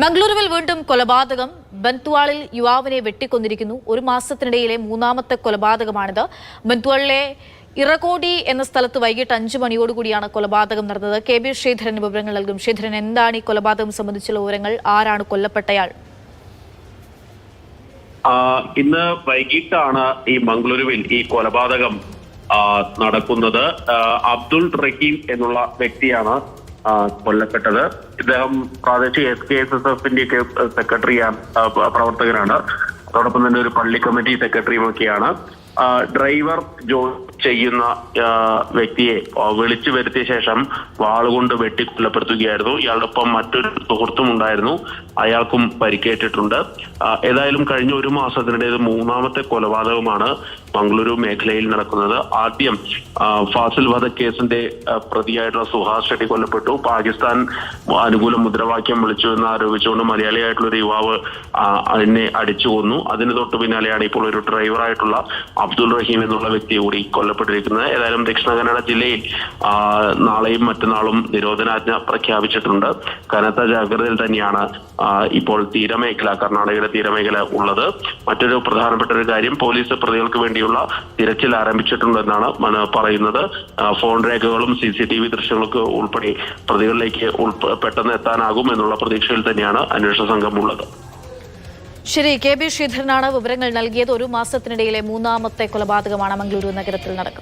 മംഗളൂരുവിൽ വീണ്ടും കൊലപാതകം. ബന്ത്വാളിൽ യുവാവിനെ വെട്ടിക്കൊന്നിരിക്കുന്നു. ഒരു മാസത്തിനിടയിലെ മൂന്നാമത്തെ കൊലപാതകമാണിത്. ബന്ത്വാളിലെ ഇറകോടി എന്ന സ്ഥലത്ത് വൈകിട്ട് അഞ്ചു മണിയോടുകൂടിയാണ് കൊലപാതകം നടന്നത്. കെ ബി ശ്രീധരൻ വിവരങ്ങൾ നൽകും. ശ്രീധരൻ എന്താണ് ഈ കൊലപാതകം സംബന്ധിച്ചുള്ള വിവരങ്ങൾ? ആരാണ് കൊല്ലപ്പെട്ടയാൾ? ഇന്ന് വൈകിട്ടാണ് ഈ മംഗളൂരുവിൽ ഈ കൊലപാതകം നടക്കുന്നത്. അബ്ദുൾ റഹീം എന്നുള്ള വ്യക്തിയാണ് കൊല്ലപ്പെട്ടത്. ഇദ്ദേഹം പ്രാദേശിക എസ് കെ എസ് എസ് എഫിന്റെ ഒക്കെ സെക്രട്ടറി പ്രവർത്തകനാണ്. അതോടൊപ്പം തന്നെ ഒരു പള്ളി കമ്മിറ്റി സെക്രട്ടറിയും ഒക്കെയാണ് ഡ്രൈവർ ജോലി ചെയ്യുന്ന വ്യക്തിയെ വിളിച്ചു വരുത്തിയ ശേഷം വാളുകൊണ്ട് വെട്ടി കൊല്ലപ്പെടുത്തുകയായിരുന്നു ഇയാളോടൊപ്പം മറ്റൊരു സുഹൃത്തും ഉണ്ടായിരുന്നു. അയാൾക്കും പരിക്കേറ്റിട്ടുണ്ട്. ഏതായാലും കഴിഞ്ഞ ഒരു മാസത്തിനിടെ മൂന്നാമത്തെ കൊലപാതകമാണ് മംഗളൂരു മേഖലയിൽ നടക്കുന്നത്. ആദ്യം ഫാസിൽ വധക്കേസിന്റെ കേസിന്റെ പ്രതിയായിട്ടുള്ള സുഹാസ് ഷെട്ടി കൊല്ലപ്പെട്ടു. പാകിസ്ഥാൻ അനുകൂല മുദ്രാവാക്യം വിളിച്ചു എന്ന് ആരോപിച്ചുകൊണ്ട് മലയാളിയായിട്ടുള്ള ഒരു യുവാവ് എന്നെ അടിച്ചു കൊന്നു. അതിന് തൊട്ട് പിന്നാലെയാണ് ഇപ്പോൾ ഒരു ഡ്രൈവറായിട്ടുള്ള അബ്ദുൾ റഹീം എന്നുള്ള വ്യക്തി കൂടി കൊല്ലപ്പെട്ടിരിക്കുന്നത്. ഏതായാലും ദക്ഷിണ കന്നഡ ജില്ലയിൽ നാളെയും മറ്റന്നാളും നിരോധനാജ്ഞ പ്രഖ്യാപിച്ചിട്ടുണ്ട്. കനത്ത ജാഗ്രതയിൽ തന്നെയാണ് ഇപ്പോൾ തീരമേഖല കർണാടകയുടെ തീരമേഖല ഉള്ളത്. മറ്റൊരു പ്രധാനപ്പെട്ട ഒരു കാര്യം പോലീസ് പ്രതികൾക്ക് വേണ്ടിയുള്ള തിരച്ചിൽ ആരംഭിച്ചിട്ടുണ്ടെന്നാണ് പറയുന്നത്. ഫോൺ രേഖകളും സി സി ടി വി ദൃശ്യങ്ങൾക്ക് ഉൾപ്പെടെ പ്രതികളിലേക്ക് പെട്ടെന്ന് എത്താനാകും എന്നുള്ള പ്രതീക്ഷയിൽ തന്നെയാണ് അന്വേഷണ സംഘം ഉള്ളത്. ശരി കെ. ബി. ശ്രീധരനാണ് വിവരങ്ങൾ നൽകിയത്. ഒരു മാസത്തിനിടയിലെ മൂന്നാമത്തെ കൊലപാതകമാണ് മംഗളൂരു നഗരത്തിൽ നടക്കുന്നത്.